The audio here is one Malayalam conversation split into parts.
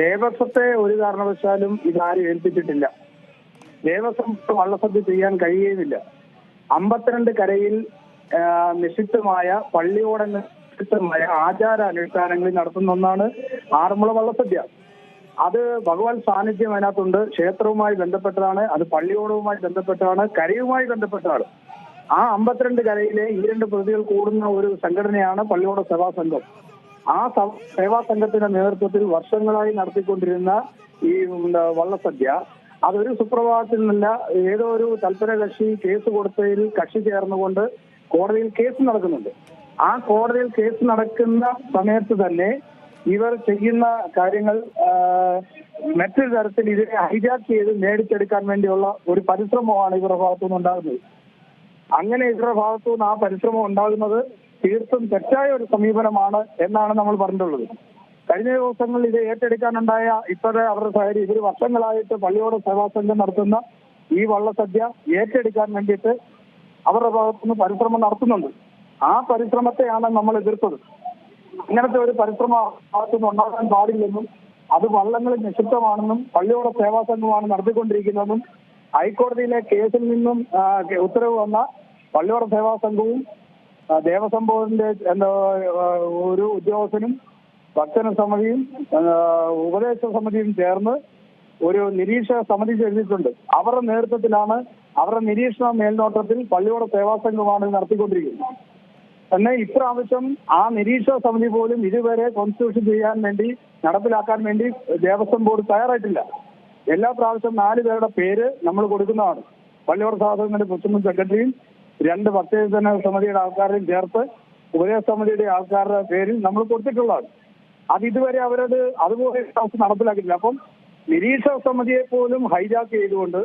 ദേവസ്വത്തെ ഒരു കാരണവശാലും ഇതാരും ഏൽപ്പിച്ചിട്ടില്ല. ദേവസ്വം വള്ളസദ്യ ചെയ്യാൻ കഴിയുകയുമില്ല. അമ്പത്തിരണ്ട് കരയിൽ നിഷിദ്ധമായ പള്ളിയോടെ നിഷിദ്ധമായ ആചാര അനുഷ്ഠാനങ്ങളിൽ നടത്തുന്ന ഒന്നാണ് ആറന്മുള വള്ളസദ്യ. അത് ഭഗവാൻ സാന്നിധ്യം അതിനകത്തുണ്ട്. ക്ഷേത്രവുമായി ബന്ധപ്പെട്ടതാണ് അത് പള്ളിയോടവുമായി ബന്ധപ്പെട്ടതാണ് കരയുമായി ബന്ധപ്പെട്ടതാണ്. ആ അമ്പത്തിരണ്ട് കരയിലെ ഈ രണ്ട് പ്രതികൾ കൂടുന്ന ഒരു സംഘടനയാണ് പള്ളിയോട സഭാ സംഘം ആ സേവാ സംഘത്തിന്റെ നേതൃത്വത്തിൽ വർഷങ്ങളായി നടത്തിക്കൊണ്ടിരുന്ന ഈ വള്ളസദ്യ അതൊരു സുപ്രഭാതത്തിൽ നിന്നല്ല ഏതോ ഒരു തൽപര കക്ഷി കേസ് കൊടുത്തതിൽ കക്ഷി ചേർന്നുകൊണ്ട് കോടതിയിൽ കേസ് നടക്കുന്നുണ്ട്. ആ കോടതിയിൽ കേസ് നടക്കുന്ന സമയത്ത് തന്നെ ഇവർ ചെയ്യുന്ന കാര്യങ്ങൾ മറ്റൊരു തരത്തിൽ ഇതിനെ ഹൈജാക്ക് ചെയ്ത് നേടിച്ചെടുക്കാൻ വേണ്ടിയുള്ള ഒരു പരിശ്രമമാണ് ഇവരുടെ ഭാഗത്തുനിന്ന് ഉണ്ടാകുന്നത് അങ്ങനെ ഇവരുടെ ഭാഗത്തു നിന്ന് ആ പരിശ്രമം ഉണ്ടാകുന്നത് തീർത്തും തെറ്റായ ഒരു സമീപനമാണ് എന്നാണ് നമ്മൾ പറഞ്ഞിട്ടുള്ളത്. കഴിഞ്ഞ ദിവസങ്ങളിൽ ഇത് ഏറ്റെടുക്കാനുണ്ടായ ഇപ്പോഴത്തെ അവരുടെ സാഹചര്യം ഇവർ വർഷങ്ങളായിട്ട് പള്ളിയോട് സേവാസംഘം നടത്തുന്ന ഈ വള്ളസദ്യ ഏറ്റെടുക്കാൻ വേണ്ടിയിട്ട് അവരുടെ ഭാഗത്തുനിന്ന് പരിശ്രമം നടത്തുന്നുണ്ട്. ആ പരിശ്രമത്തെയാണ് നമ്മൾ എതിർത്തത്. അങ്ങനത്തെ ഒരു പരിശ്രമ ഭാഗത്തുനിന്ന് ഉണ്ടാകാൻ പാടില്ലെന്നും അത് വള്ളങ്ങൾ നിക്ഷിപ്തമാണെന്നും പള്ളിയോട് സേവാസംഘമാണ് നടത്തിക്കൊണ്ടിരിക്കുന്നതെന്നും ഹൈക്കോടതിയിലെ കേസിൽ നിന്നും ഉത്തരവ് വന്ന പള്ളിയോട് സേവാ സംഘവും ആ, ദേവസ്വം ബോർഡിന്റെ എന്താ ഒരു ഉദ്യോഗസ്ഥനും ഭക്തന സമിതിയും ഉപദേശ സമിതിയും ചേർന്ന് ഒരു നിരീക്ഷക സമിതി ചെയ്തിട്ടുണ്ട് അവരുടെ നേതൃത്വത്തിലാണ് അവരുടെ നിരീക്ഷണ മേൽനോട്ടത്തിൽ പള്ളിയോട സേവാ സംഘമാണ് നടത്തിക്കൊണ്ടിരിക്കുന്നത്. തന്നെ ഇപ്രാവശ്യം ആ നിരീക്ഷക സമിതി പോലും ഇതുവരെ കോൺസ്റ്റിറ്റ്യൂഷൻ ചെയ്യാൻ വേണ്ടി നടപ്പിലാക്കാൻ വേണ്ടി ദേവസ്വം ബോർഡ് തയ്യാറായിട്ടില്ല. എല്ലാ പ്രാവശ്യം നാല് പേരുടെ പേര് നമ്മൾ കൊടുക്കുന്നതാണ്. പള്ളിയോട് സാധകങ്ങളുടെ പ്രസിഡന്റ് സെക്രട്ടറിയും രണ്ട് ഭക്തജന സമിതിയുടെ ആൾക്കാരെയും ചേർത്ത് ഉപദേശ സമിതിയുടെ ആൾക്കാരുടെ പേരിൽ നമ്മൾ കൊടുത്തിട്ടുള്ളതാണ്. അത് ഇതുവരെ അവരത് അതുപോലെ നടപ്പിലാക്കിയില്ല അപ്പം നിരീക്ഷക സമിതിയെ പോലും ഹൈജാക്ക് ചെയ്തുകൊണ്ട്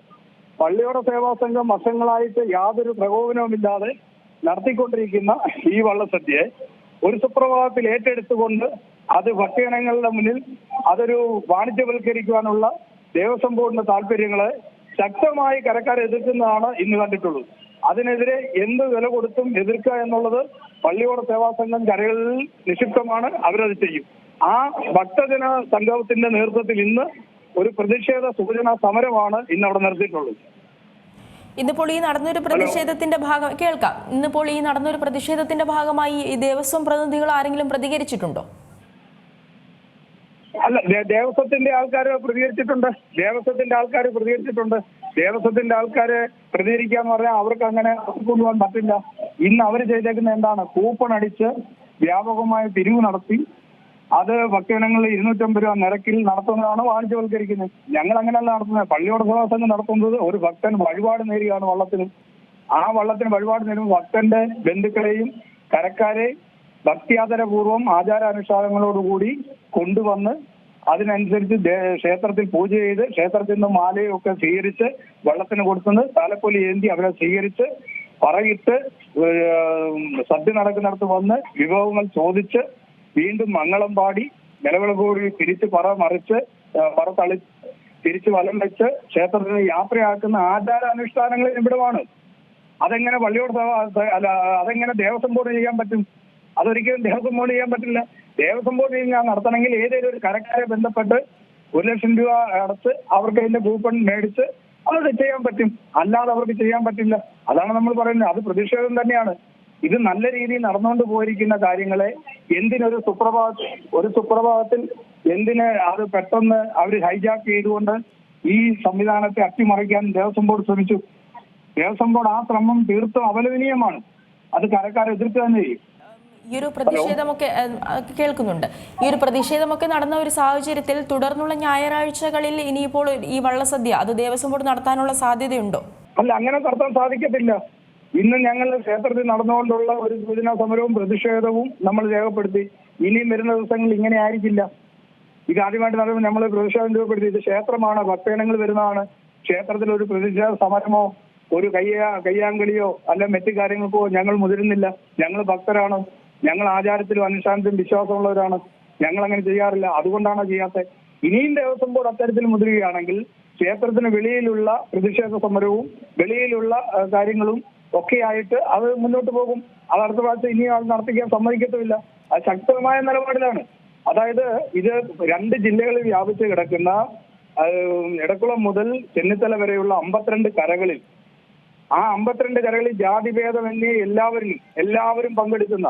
പള്ളിയോട സേവാ സംഘം വർഷങ്ങളായിട്ട് യാതൊരു പ്രകോപനവുമില്ലാതെ നടത്തിക്കൊണ്ടിരിക്കുന്ന ഈ വള്ളസദ്യയെ ഒരു സുപ്രഭാതത്തിൽ ഏറ്റെടുത്തുകൊണ്ട് അത് ഭക്തജനങ്ങളുടെ മുന്നിൽ അതൊരു വാണിജ്യവൽക്കരിക്കുവാനുള്ള ദേവസ്വം ബോർഡിന്റെ താല്പര്യങ്ങളെ ശക്തമായി കരക്കാരെ എതിർക്കുന്നതാണ് ഇന്ന് കണ്ടിട്ടുള്ളത്. അതിനെതിരെ എന്ത് വില കൊടുത്തും എതിർക്കുക എന്നുള്ളത് പള്ളിയോട സേവാ സംഘം കരകളിൽ നിക്ഷിപ്തമാണ്. അവരത് ചെയ്യും. ആ ഭക്തജന സംഗമത്തിന്റെ നേതൃത്വത്തിൽ ഇന്ന് ഒരു പ്രതിഷേധ സൂചന സമരമാണ് ഇന്ന് അവിടെ നടത്തിയിട്ടുള്ളത്. ഇന്നിപ്പോൾ ഈ നടന്നൊരു പ്രതിഷേധത്തിന്റെ ഭാഗം കേൾക്കാം. ഇന്നിപ്പോൾ ഈ നടന്നൊരു പ്രതിഷേധത്തിന്റെ ഭാഗമായി ഈ ദേവസ്വം പ്രതിനിധികൾ ആരെങ്കിലും പ്രതികരിച്ചിട്ടുണ്ടോ? അല്ല ദേവസ്വത്തിന്റെ ആൾക്കാർ പ്രതികരിച്ചിട്ടുണ്ട്. ദേവസ്വത്തിന്റെ ആൾക്കാർ പ്രതികരിച്ചിട്ടുണ്ട്. ദേവസ്വത്തിന്റെ ആൾക്കാര് പ്രതികരിക്കാന്ന് പറഞ്ഞാൽ അവർക്ക് അങ്ങനെ കൊണ്ടുപോകാൻ പറ്റില്ല. ഇന്ന് അവർ ചെയ്തേക്കുന്ന എന്താണ്? കൂപ്പൺ അടിച്ച് വ്യാപകമായ പിരിവ് നടത്തി. അത് ഭക്തജനങ്ങളിൽ ഇരുന്നൂറ്റമ്പത് രൂപ നിരക്കിൽ നടത്തുന്നതാണ് വാണിജ്യവൽക്കരിക്കുന്നത്. ഞങ്ങൾ അങ്ങനെയല്ല നടത്തുന്നത്. പള്ളിയോട് സഭാസംഘം നടത്തുന്നത് ഒരു ഭക്തൻ വഴിപാട് നേരുകയാണ് വള്ളത്തിന്. ആ വള്ളത്തിന് വഴിപാട് നേരുമ്പോൾ ഭക്തന്റെ ബന്ധുക്കളെയും കരക്കാരെയും ഭക്തിയാദരപൂർവം ആചാരാനുഷ്ഠാനങ്ങളോടുകൂടി കൊണ്ടുവന്ന് അതിനനുസരിച്ച് ക്ഷേത്രത്തിൽ പൂജ ചെയ്ത് ക്ഷേത്രത്തിൽ നിന്ന് മാലയൊക്കെ സ്വീകരിച്ച് വെള്ളത്തിന് കൊടുത്തുന്നത് താലപ്പൊലി ഏന്തി അവരെ സ്വീകരിച്ച് പറയിട്ട് സദ്യ നടക്കുന്നിടത്ത് വന്ന് വിഭവങ്ങൾ ചോദിച്ച് വീണ്ടും മംഗളം പാടി നിലവിളകൂടി തിരിച്ച് പറ മറിച്ച് പറ തളി തിരിച്ച് വലം വെച്ച് ക്ഷേത്രത്തിന് യാത്രയാക്കുന്ന ആചാരാനുഷ്ഠാനങ്ങൾ ഇവിടമാണ്. അതെങ്ങനെ പള്ളിയോട് സഭ- അല്ല അതെങ്ങനെ ദേവസ്വം ബോർഡ് ചെയ്യാൻ പറ്റും? അതൊരിക്കലും ദേവസ്വം ബോർഡ് ചെയ്യാൻ പറ്റില്ല. ദേവസ്വം ബോർഡ് ഞാൻ നടത്തണമെങ്കിൽ ഏതെങ്കിലും ഒരു കരക്കാരെ ബന്ധപ്പെട്ട് ഒരു ലക്ഷം രൂപ അടച്ച് അവർക്ക് അതിന്റെ കൂപ്പൺ മേടിച്ച് അവർക്ക് ചെയ്യാൻ പറ്റും. അല്ലാതെ അവർക്ക് ചെയ്യാൻ പറ്റില്ല. അതാണ് നമ്മൾ പറയുന്നത്. അത് പ്രതിഷേധം തന്നെയാണ്. ഇത് നല്ല രീതിയിൽ നടന്നുകൊണ്ട് പോയിരിക്കുന്ന കാര്യങ്ങളെ എന്തിനൊരു സുപ്രഭാത ഒരു സുപ്രഭാതത്തിൽ എന്തിന് അത് പെട്ടെന്ന് അവർ ഹൈജാക്ക് ചെയ്തുകൊണ്ട് ഈ സംവിധാനത്തെ അട്ടിമറിക്കാൻ ദേവസ്വം ബോർഡ് ശ്രമിച്ചു. ദേവസ്വം ബോർഡ് ആ ശ്രമം തീർത്തും അപലപനീയമാണ് അത് കരക്കാരെ എതിർക്കുക തന്നെ ചെയ്യും. ഈ ഒരു പ്രതിഷേധമൊക്കെ കേൾക്കുന്നുണ്ട്. ഈ ഒരു പ്രതിഷേധമൊക്കെ നടന്ന ഒരു സാഹചര്യത്തിൽ തുടർന്നുള്ള ഞായറാഴ്ചകളിൽ ഇനിയിപ്പോൾ ഈ വള്ളസദ്യ അത് ദേവസ്വം ബോർഡ് നടത്താനുള്ള സാധ്യതയുണ്ടോ? അല്ല അങ്ങനെ നടത്താൻ സാധിക്കത്തില്ല. ഇന്ന് ഞങ്ങൾ ക്ഷേത്രത്തിൽ നടന്നുകൊണ്ടുള്ള ഒരു സൂചനാ സമരവും പ്രതിഷേധവും നമ്മൾ രേഖപ്പെടുത്തി. ഇനിയും വരുന്ന ദിവസങ്ങളിൽ ഇങ്ങനെ ആയിരിക്കില്ല. ഇത് ആദ്യമായിട്ട് നടക്കുമ്പോൾ നമ്മൾ പ്രതിഷേധം രൂപപ്പെടുത്തി ഇത് ക്ഷേത്രമാണ് ഭക്തജനങ്ങൾ വരുന്നതാണ്. ക്ഷേത്രത്തിൽ ഒരു പ്രതിഷേധ സമരമോ ഒരു കയ്യ കയ്യാങ്കളിയോ അല്ല മറ്റു കാര്യങ്ങൾക്കോ ഞങ്ങൾ മുതിരുന്നില്ല. ഞങ്ങൾ ഭക്തരാണ്. ഞങ്ങൾ ആചാരത്തിലും അനുഷ്ഠാനത്തിലും വിശ്വാസമുള്ളവരാണ്. ഞങ്ങൾ അങ്ങനെ ചെയ്യാറില്ല. അതുകൊണ്ടാണ് ചെയ്യാത്തത്. ഇനിയും ദേവസ്വം ബോർഡ് അത്തരത്തിൽ മുതിരുകയാണെങ്കിൽ ക്ഷേത്രത്തിന് വെളിയിലുള്ള പ്രതിഷേധ സമരവും വെളിയിലുള്ള കാര്യങ്ങളും ഒക്കെയായിട്ട് അത് മുന്നോട്ട് പോകും. അത് അടുത്ത പ്രാവശ്യം ഇനി അത് നടത്തിക്കാൻ സമ്മതിക്കത്തുമില്ല. അത് ശക്തമായ നിലപാടിലാണ്. അതായത് ഇത് രണ്ട് ജില്ലകളിൽ വ്യാപിച്ച് കിടക്കുന്ന എടക്കുളം മുതൽ ചെന്നിത്തല വരെയുള്ള അമ്പത്തിരണ്ട് കരകളിൽ ആ അമ്പത്തിരണ്ട് കരകളിൽ ജാതിഭേദമന്യേ എല്ലാവരും എല്ലാവരും പങ്കെടുക്കുന്ന